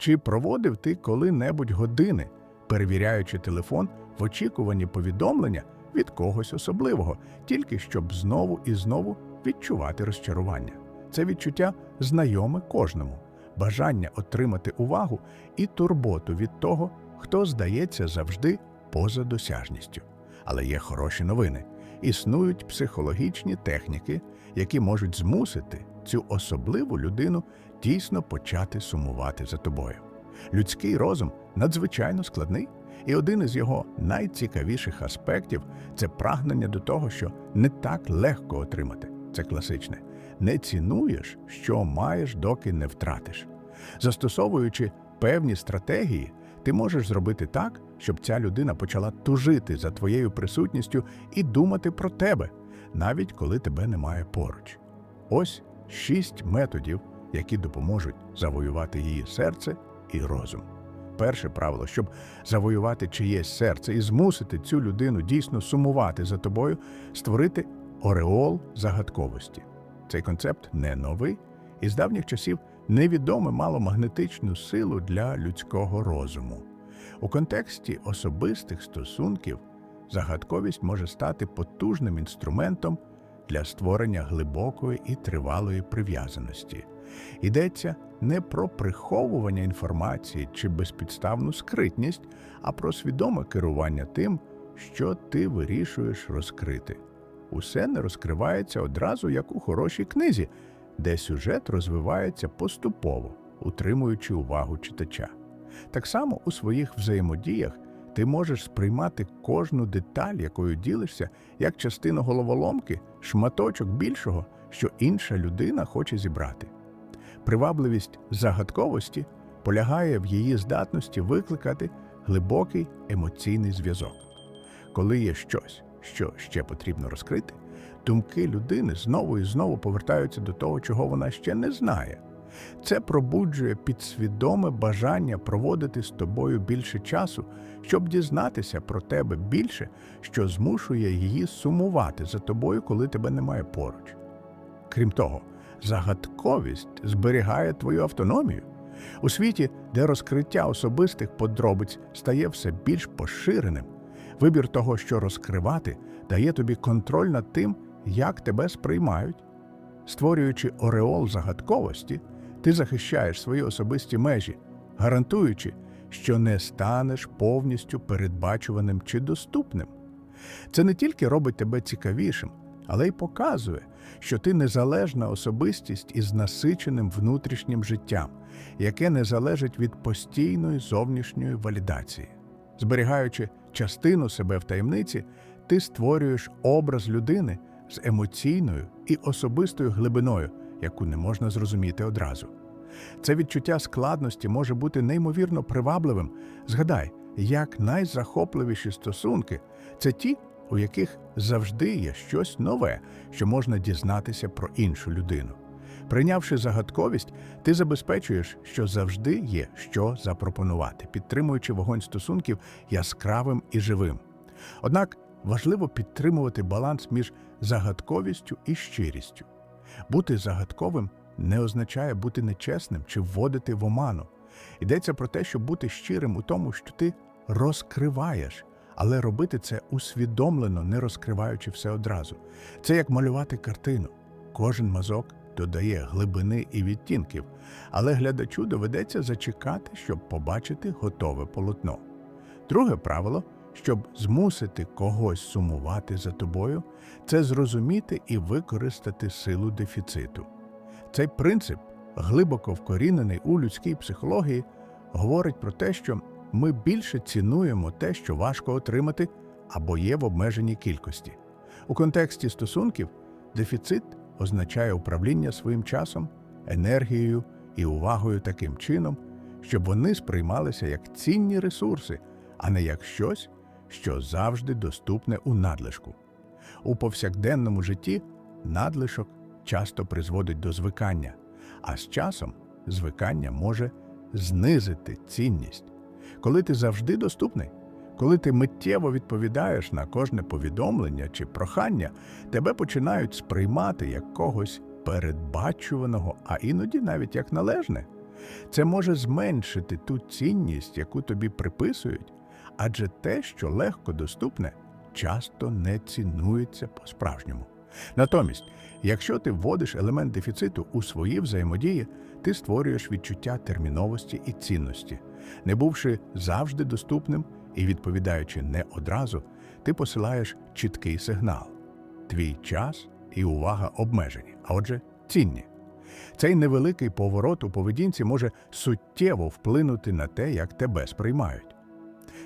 Чи проводив ти коли-небудь години, перевіряючи телефон в очікуванні повідомлення від когось особливого, тільки щоб знову і знову відчувати розчарування? Це відчуття знайоме кожному, бажання отримати увагу і турботу від того, хто здається завжди поза досяжністю. Але є хороші новини. Існують психологічні техніки, які можуть змусити цю особливу людину дійсно почати сумувати за тобою. Людський розум надзвичайно складний, і один із його найцікавіших аспектів це прагнення до того, що не так легко отримати. Це класичне. Не цінуєш, що маєш, доки не втратиш. Застосовуючи певні стратегії, ти можеш зробити так, щоб ця людина почала тужити за твоєю присутністю і думати про тебе, навіть коли тебе немає поруч. Ось шість методів, які допоможуть завоювати її серце і розум. Перше правило, щоб завоювати чиєсь серце і змусити цю людину дійсно сумувати за тобою, створити ореол загадковості. Цей концепт не новий і з давніх часів невідоме мало магнетичну силу для людського розуму. У контексті особистих стосунків загадковість може стати потужним інструментом для створення глибокої і тривалої прив'язаності. Йдеться не про приховування інформації чи безпідставну скритність, а про свідоме керування тим, що ти вирішуєш розкрити. Усе не розкривається одразу, як у хорошій книзі, де сюжет розвивається поступово, утримуючи увагу читача. Так само у своїх взаємодіях ти можеш сприймати кожну деталь, якою ділишся, як частину головоломки, шматочок більшого, що інша людина хоче зібрати. Привабливість загадковості полягає в її здатності викликати глибокий емоційний зв'язок. Коли є щось, що ще потрібно розкрити, думки людини знову і знову повертаються до того, чого вона ще не знає. Це пробуджує підсвідоме бажання проводити з тобою більше часу, щоб дізнатися про тебе більше, що змушує її сумувати за тобою, коли тебе немає поруч. Крім того, загадковість зберігає твою автономію. У світі, де розкриття особистих подробиць стає все більш поширеним, вибір того, що розкривати, дає тобі контроль над тим, як тебе сприймають. Створюючи ореол загадковості, ти захищаєш свої особисті межі, гарантуючи, що не станеш повністю передбачуваним чи доступним. Це не тільки робить тебе цікавішим, але й показує, що ти незалежна особистість із насиченим внутрішнім життям, яке не залежить від постійної зовнішньої валідації. Зберігаючи частину себе в таємниці, ти створюєш образ людини з емоційною і особистою глибиною, яку не можна зрозуміти одразу. Це відчуття складності може бути неймовірно привабливим. Згадай, як найзахопливіші стосунки це ті, у яких завжди є щось нове, що можна дізнатися про іншу людину. Прийнявши загадковість, ти забезпечуєш, що завжди є що запропонувати, підтримуючи вогонь стосунків яскравим і живим. Однак важливо підтримувати баланс між загадковістю і щирістю. Бути загадковим не означає бути нечесним чи вводити в оману. Йдеться про те, щоб бути щирим у тому, що ти розкриваєш, але робити це усвідомлено, не розкриваючи все одразу. Це як малювати картину. Кожен мазок додає глибини і відтінків, але глядачу доведеться зачекати, щоб побачити готове полотно. Друге правило щоб змусити когось сумувати за тобою, це зрозуміти і використати силу дефіциту. Цей принцип, глибоко вкорінений у людській психології, говорить про те, що ми більше цінуємо те, що важко отримати або є в обмеженій кількості. У контексті стосунків дефіцит означає управління своїм часом, енергією і увагою таким чином, щоб вони сприймалися як цінні ресурси, а не як щось, що завжди доступне у надлишку. У повсякденному житті надлишок часто призводить до звикання, а з часом звикання може знизити цінність. Коли ти завжди доступний, коли ти миттєво відповідаєш на кожне повідомлення чи прохання, тебе починають сприймати як когось передбачуваного, а іноді навіть як належне. Це може зменшити ту цінність, яку тобі приписують, адже те, що легко доступне, часто не цінується по-справжньому. Натомість, якщо ти вводиш елемент дефіциту у свої взаємодії, ти створюєш відчуття терміновості і цінності. Не бувши завжди доступним і відповідаючи не одразу, ти посилаєш чіткий сигнал. Твій час і увага обмежені, а отже, цінні. Цей невеликий поворот у поведінці може суттєво вплинути на те, як тебе сприймають.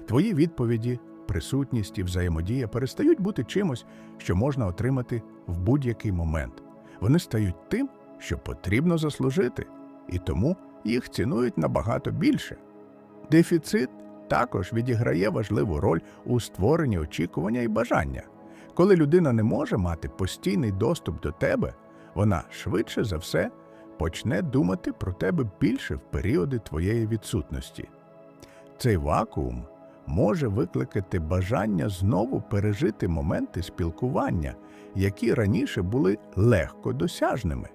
Твої відповіді, присутність і взаємодія перестають бути чимось, що можна отримати в будь-який момент. Вони стають тим, що потрібно заслужити, і тому їх цінують набагато більше. Дефіцит також відіграє важливу роль у створенні очікування і бажання. Коли людина не може мати постійний доступ до тебе, вона швидше за все почне думати про тебе більше в періоди твоєї відсутності. Цей вакуум може викликати бажання знову пережити моменти спілкування, які раніше були легко досяжними.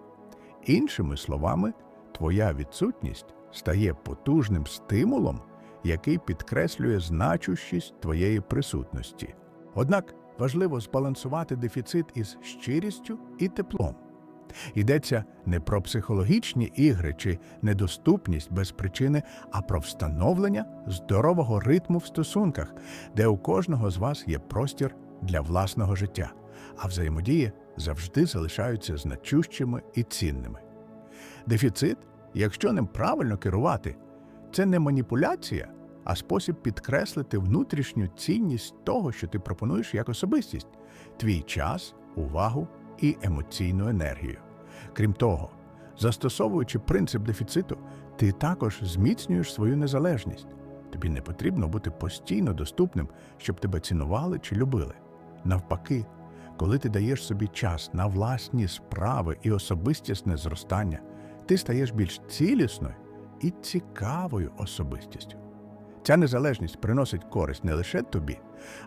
Іншими словами, твоя відсутність стає потужним стимулом, який підкреслює значущість твоєї присутності. Однак важливо збалансувати дефіцит із щирістю і теплом. Йдеться не про психологічні ігри чи недоступність без причини, а про встановлення здорового ритму в стосунках, де у кожного з вас є простір для власного життя, а взаємодії завжди залишаються значущими і цінними. Дефіцит, якщо ним правильно керувати, це не маніпуляція, а спосіб підкреслити внутрішню цінність того, що ти пропонуєш як особистість, твій час, увагу і емоційну енергію. Крім того, застосовуючи принцип дефіциту, ти також зміцнюєш свою незалежність. Тобі не потрібно бути постійно доступним, щоб тебе цінували чи любили. Навпаки, коли ти даєш собі час на власні справи і особистісне зростання, ти стаєш більш цілісною і цікавою особистістю. Ця незалежність приносить користь не лише тобі,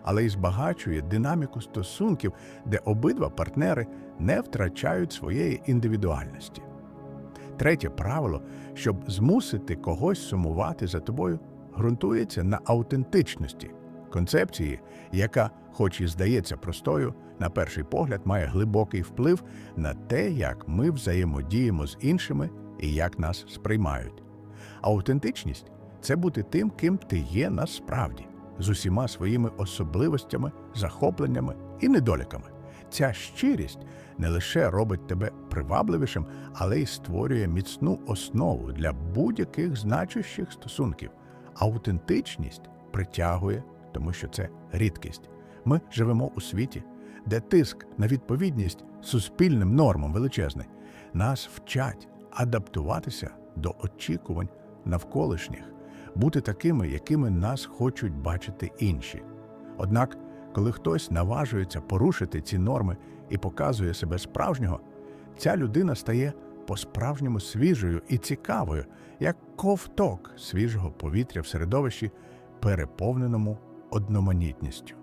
але й збагачує динаміку стосунків, де обидва партнери не втрачають своєї індивідуальності. Третє правило, щоб змусити когось сумувати за тобою, ґрунтується на аутентичності, концепції, яка, хоч і здається простою, на перший погляд має глибокий вплив на те, як ми взаємодіємо з іншими і як нас сприймають. Аутентичність це бути тим, ким ти є насправді, з усіма своїми особливостями, захопленнями і недоліками. Ця щирість не лише робить тебе привабливішим, але й створює міцну основу для будь-яких значущих стосунків. Аутентичність притягує, тому що це рідкість. Ми живемо у світі, де тиск на відповідність суспільним нормам величезний. Нас вчать адаптуватися до очікувань навколишніх, бути такими, якими нас хочуть бачити інші. Однак, коли хтось наважується порушити ці норми і показує себе справжнього, ця людина стає по-справжньому свіжою і цікавою, як ковток свіжого повітря в середовищі, переповненому одноманітністю.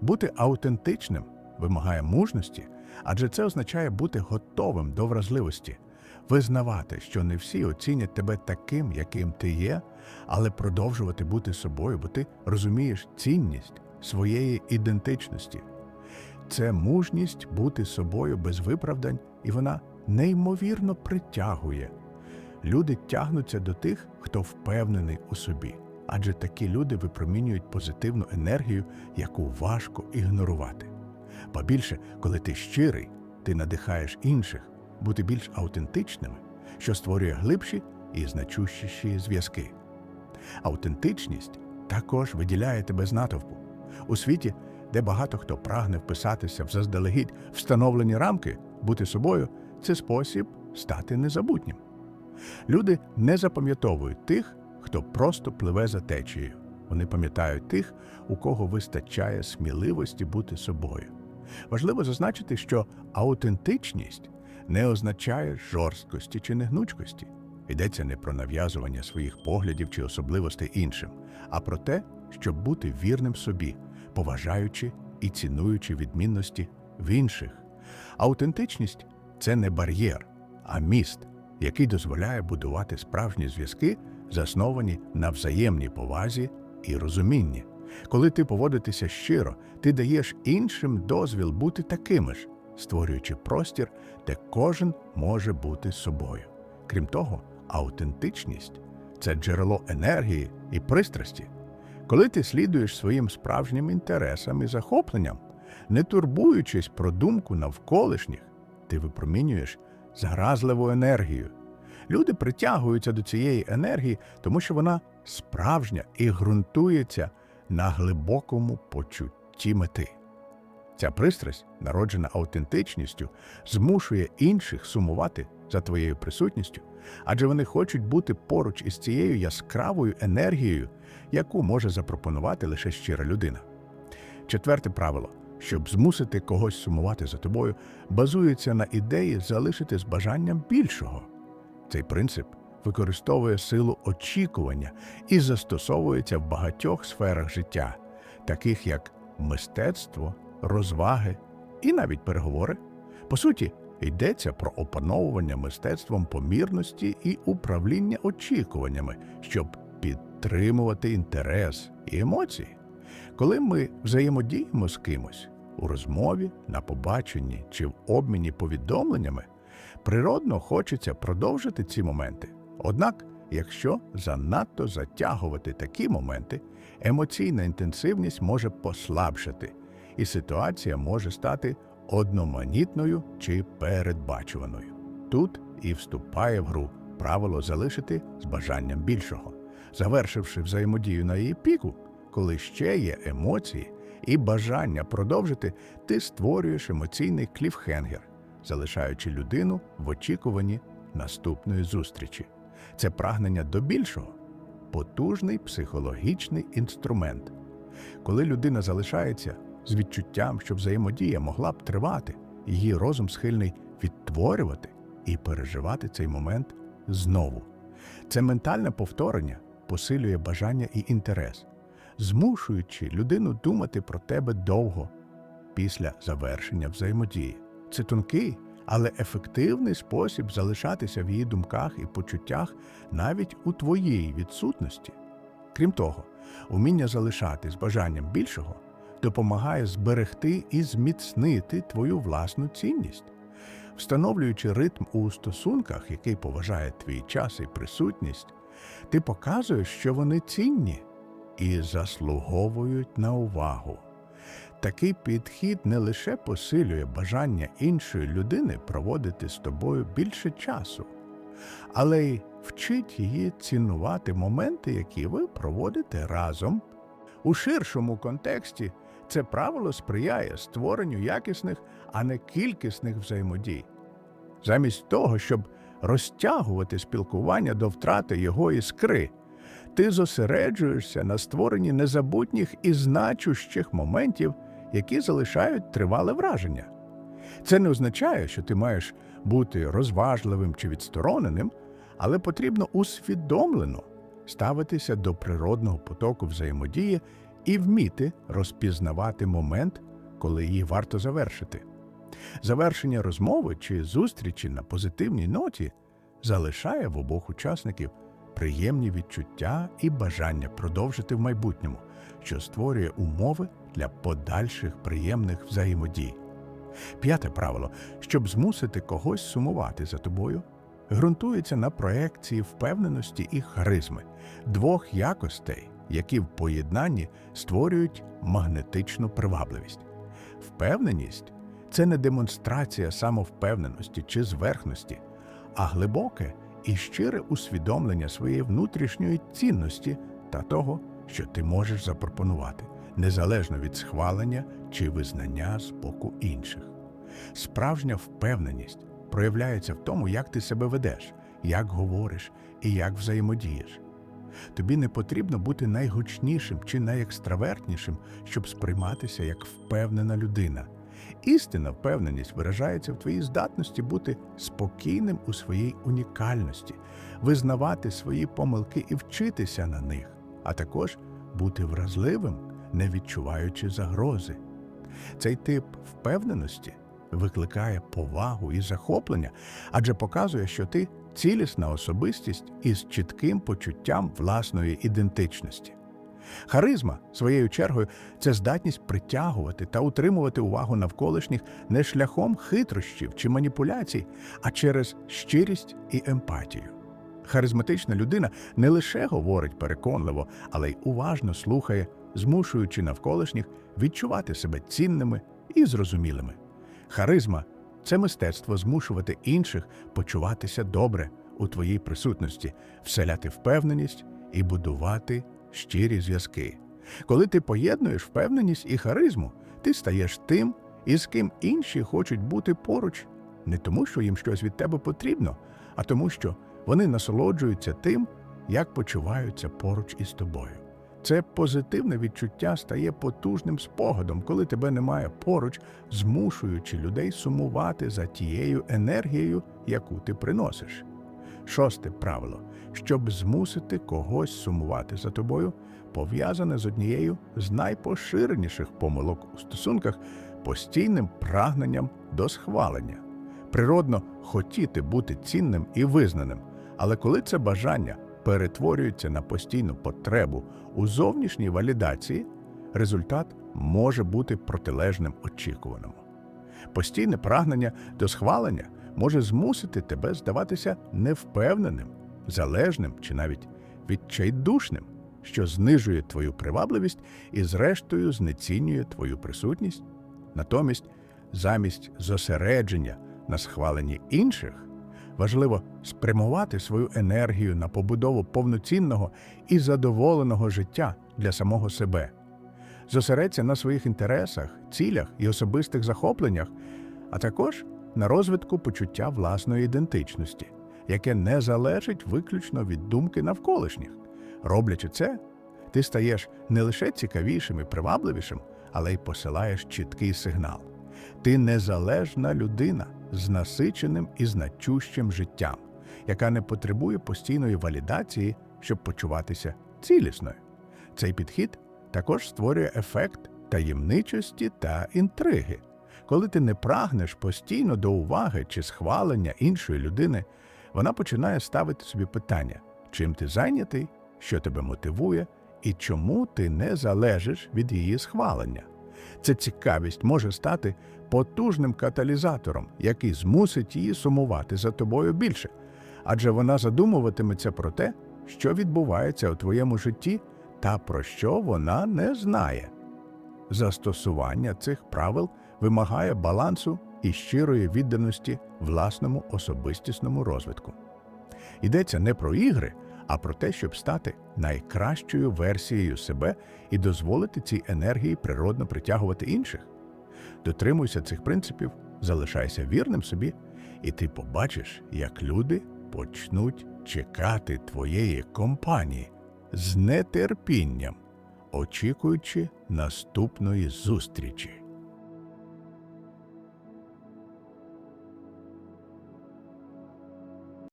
Бути аутентичним вимагає мужності, адже це означає бути готовим до вразливості, визнавати, що не всі оцінять тебе таким, яким ти є, але продовжувати бути собою, бо ти розумієш цінність своєї ідентичності. Це мужність бути собою без виправдань, і вона неймовірно притягує. Люди тягнуться до тих, хто впевнений у собі, адже такі люди випромінюють позитивну енергію, яку важко ігнорувати. Ба більше, коли ти щирий, ти надихаєш інших бути більш аутентичними, що створює глибші і значущіші зв'язки. Аутентичність також виділяє тебе з натовпу. У світі, де багато хто прагне вписатися в заздалегідь встановлені рамки, бути собою це спосіб стати незабутнім. Люди не запам'ятовують тих, хто просто пливе за течією. Вони пам'ятають тих, у кого вистачає сміливості бути собою. Важливо зазначити, що аутентичність не означає жорсткості чи негнучкості. Йдеться не про нав'язування своїх поглядів чи особливостей іншим, а про те, щоб бути вірним собі, поважаючи і цінуючи відмінності в інших. Аутентичність це не бар'єр, а міст, який дозволяє будувати справжні зв'язки, засновані на взаємній повазі і розумінні. Коли ти поводитися щиро, ти даєш іншим дозвіл бути такими ж, створюючи простір, де кожен може бути собою. Крім того, аутентичність це джерело енергії і пристрасті. Коли ти слідуєш своїм справжнім інтересам і захопленням, не турбуючись про думку навколишніх, ти випромінюєш заразливу енергію. Люди притягуються до цієї енергії, тому що вона справжня і ґрунтується на глибокому почутті мети. Ця пристрасть, народжена аутентичністю, змушує інших сумувати за твоєю присутністю, адже вони хочуть бути поруч із цією яскравою енергією, яку може запропонувати лише щира людина. Четверте правило, щоб змусити когось сумувати за тобою, базується на ідеї залишити з бажанням більшого. Цей принцип використовує силу очікування і застосовується в багатьох сферах життя, таких як мистецтво, розваги і навіть переговори. По суті, йдеться про опановування мистецтвом помірності і управління очікуваннями, щоб підтримувати інтерес і емоції. Коли ми взаємодіємо з кимось у розмові, на побаченні чи в обміні повідомленнями, природно хочеться продовжити ці моменти. Однак, якщо занадто затягувати такі моменти, емоційна інтенсивність може послабшати, і ситуація може стати одноманітною чи передбачуваною. Тут і вступає в гру правило залишити з бажанням більшого, завершивши взаємодію на її піку, коли ще є емоції і бажання продовжити, ти створюєш емоційний кліфхенгер, залишаючи людину в очікуванні наступної зустрічі. Це прагнення до більшого потужний психологічний інструмент. Коли людина залишається з відчуттям, що взаємодія могла б тривати, її розум схильний відтворювати і переживати цей момент знову. Це ментальне повторення посилює бажання і інтерес, змушуючи людину думати про тебе довго після завершення взаємодії. Це тонкий, але ефективний спосіб залишатися в її думках і почуттях навіть у твоїй відсутності. Крім того, уміння залишати з бажанням більшого допомагає зберегти і зміцнити твою власну цінність, встановлюючи ритм у стосунках, який поважає твій час і присутність, ти показуєш, що вони цінні і заслуговують на увагу. Такий підхід не лише посилює бажання іншої людини проводити з тобою більше часу, але й вчить її цінувати моменти, які ви проводите разом. У ширшому контексті це правило сприяє створенню якісних, а не кількісних взаємодій. Замість того, щоб розтягувати спілкування до втрати його іскри, ти зосереджуєшся на створенні незабутніх і значущих моментів, які залишають тривале враження. Це не означає, що ти маєш бути розважливим чи відстороненим, але потрібно усвідомлено ставитися до природного потоку взаємодії і вміти розпізнавати момент, коли її варто завершити. Завершення розмови чи зустрічі на позитивній ноті залишає в обох учасників приємні відчуття і бажання продовжити в майбутньому, що створює умови для подальших приємних взаємодій. П'яте правило, щоб змусити когось сумувати за тобою, ґрунтується на проекції впевненості і харизми, двох якостей, які в поєднанні створюють магнетичну привабливість. Впевненість це не демонстрація самовпевненості чи зверхності, а глибоке і щире усвідомлення своєї внутрішньої цінності та того, що ти можеш запропонувати, незалежно від схвалення чи визнання з боку інших. Справжня впевненість проявляється в тому, як ти себе ведеш, як говориш і як взаємодієш. Тобі не потрібно бути найгучнішим чи найекстравертнішим, щоб сприйматися як впевнена людина. Істинна впевненість виражається в твоїй здатності бути спокійним у своїй унікальності, визнавати свої помилки і вчитися на них, а також бути вразливим, не відчуваючи загрози. Цей тип впевненості викликає повагу і захоплення, адже показує, що ти цілісна особистість із чітким почуттям власної ідентичності. Харизма, своєю чергою, це здатність притягувати та утримувати увагу навколишніх не шляхом хитрощів чи маніпуляцій, а через щирість і емпатію. Харизматична людина не лише говорить переконливо, але й уважно слухає, змушуючи навколишніх відчувати себе цінними і зрозумілими. Харизма це мистецтво змушувати інших почуватися добре у твоїй присутності, вселяти впевненість і будувати щирі зв'язки. Коли ти поєднуєш впевненість і харизму, ти стаєш тим, із ким інші хочуть бути поруч, не тому, що їм щось від тебе потрібно, а тому, що вони насолоджуються тим, як почуваються поруч із тобою. Це позитивне відчуття стає потужним спогадом, коли тебе немає поруч, змушуючи людей сумувати за тією енергією, яку ти приносиш. Шосте правило: щоб змусити когось сумувати за тобою, пов'язане з однією з найпоширеніших помилок у стосунках постійним прагненням до схвалення. Природно хотіти бути цінним і визнаним, але коли це бажання перетворюється на постійну потребу у зовнішній валідації, результат може бути протилежним очікуваному. Постійне прагнення до схвалення може змусити тебе здаватися невпевненим, залежним чи навіть відчайдушним, що знижує твою привабливість і, зрештою, знецінює твою присутність. Натомість, замість зосередження на схваленні інших, важливо спрямувати свою енергію на побудову повноцінного і задоволеного життя для самого себе. Зосередься на своїх інтересах, цілях і особистих захопленнях, а також на розвитку почуття власної ідентичності, яке не залежить виключно від думки навколишніх. Роблячи це, ти стаєш не лише цікавішим і привабливішим, але й посилаєш чіткий сигнал. Ти незалежна людина з насиченим і значущим життям, яка не потребує постійної валідації, щоб почуватися цілісною. Цей підхід також створює ефект таємничості та інтриги. Коли ти не прагнеш постійно до уваги чи схвалення іншої людини, вона починає ставити собі питання, чим ти зайнятий, що тебе мотивує і чому ти не залежиш від її схвалення. Ця цікавість може стати потужним каталізатором, який змусить її сумувати за тобою більше, адже вона задумуватиметься про те, що відбувається у твоєму житті та про що вона не знає. Застосування цих правил вимагає балансу і щирої відданості власному особистісному розвитку. Йдеться не про ігри, а про те, щоб стати найкращою версією себе і дозволити цій енергії природно притягувати інших. Дотримуйся цих принципів, залишайся вірним собі, і ти побачиш, як люди почнуть чекати твоєї компанії з нетерпінням, очікуючи наступної зустрічі.